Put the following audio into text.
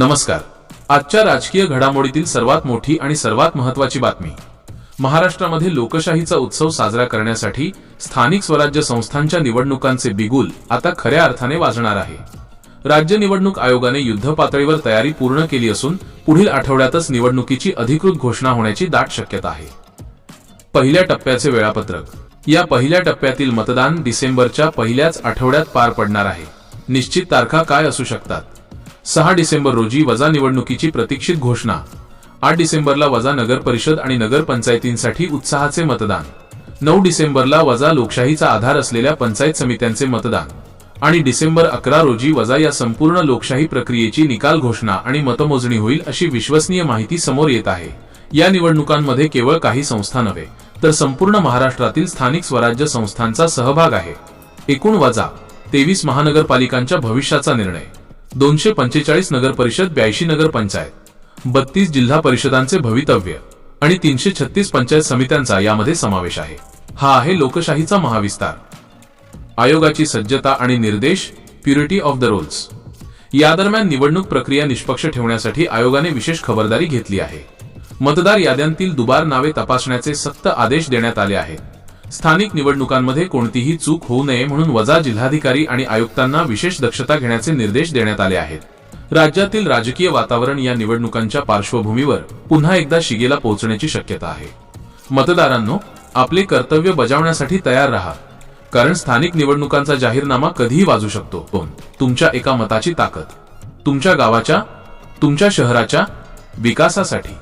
नमस्कार. आजच्या राजकीय घडामोडीतील सर्वात मोठी आणि सर्वात महत्वाची बातमी. महाराष्ट्रामध्ये लोकशाहीचा उत्सव साजरा करण्यासाठी स्थानिक स्वराज्य संस्थांच्या निवडणुकांचे बिगुल आता खऱ्या अर्थाने वाजणार आहे. राज्य निवडणूक आयोगाने युद्ध पातळीवर तयारी पूर्ण केली असून पुढील आठवड्यातच निवडणुकीची अधिकृत घोषणा होण्याची दाट शक्यता आहे. पहिल्या टप्प्याचे वेळापत्रक. या पहिल्या टप्प्यातील मतदान डिसेंबरच्या पहिल्याच आठवड्यात पार पडणार आहे. निश्चित तारखा काय असू शकतात? सहा डिसेंबर रोजी वजा निवडणुकीची प्रतीक्षित घोषणा. आठ डिसेंबरला वजा नगर परिषद आणि नगर पंचायतींसाठी उत्साहाचे मतदान. नऊ डिसेंबरला वजा लोकशाहीचा आधार असलेल्या पंचायत समित्यांचे मतदान. आणि डिसेंबर अकरा रोजी वजा या संपूर्ण लोकशाही प्रक्रियेची निकाल घोषणा आणि मतमोजणी होईल अशी विश्वसनीय माहिती समोर येत आहे. या निवडणुकांमध्ये केवळ काही संस्था नव्हे तर संपूर्ण महाराष्ट्रातील स्थानिक स्वराज्य संस्थांचा सहभाग आहे. एकूण वजा तेवीस महानगरपालिकांच्या भविष्याचा निर्णय. दोनशे पंचेचाळीस नगर परिषद ब्याऐंशी नगर पंचायत बत्तीस जिल्हा परिषदांचे भवितव्य आणि तीनशे छत्तीस पंचायत समित्यांचा यामध्ये समावेश आहे. हा आहे लोकशाहीचा महाविस्तार. आयोगाची सज्जता आणि निर्देश प्युरिटी ऑफ द रोल्स. या दरम्यान निवडणूक प्रक्रिया निष्पक्ष ठेवण्यासाठी आयोगाने विशेष खबरदारी घेतली आहे. मतदार याद्यांतील दुबार नावे तपासण्याचे सक्त आदेश देण्यात आले आहेत. स्थानिक निवडणुकांमध्ये कोणतीही चूक होऊ नये म्हणून वजा जिल्हाधिकारी आणि आयुक्तांना विशेष दक्षता घेण्याचे निर्देश देण्यात आले आहेत. राज्यातील राजकीय वातावरण या निवडणुकांच्या पार्श्वभूमीवर पुन्हा एकदा शिगेला पोहोचण्याची शक्यता आहे. मतदारांनो आपले कर्तव्य बजावण्यासाठी तयार राहा. कारण स्थानिक निवडणुकांचा जाहीरनामा कधीही वाजू शकतो. पण तुमच्या एका मताची ताकद. तुमच्या गावाच्या तुमच्या शहराच्या विकासासाठी.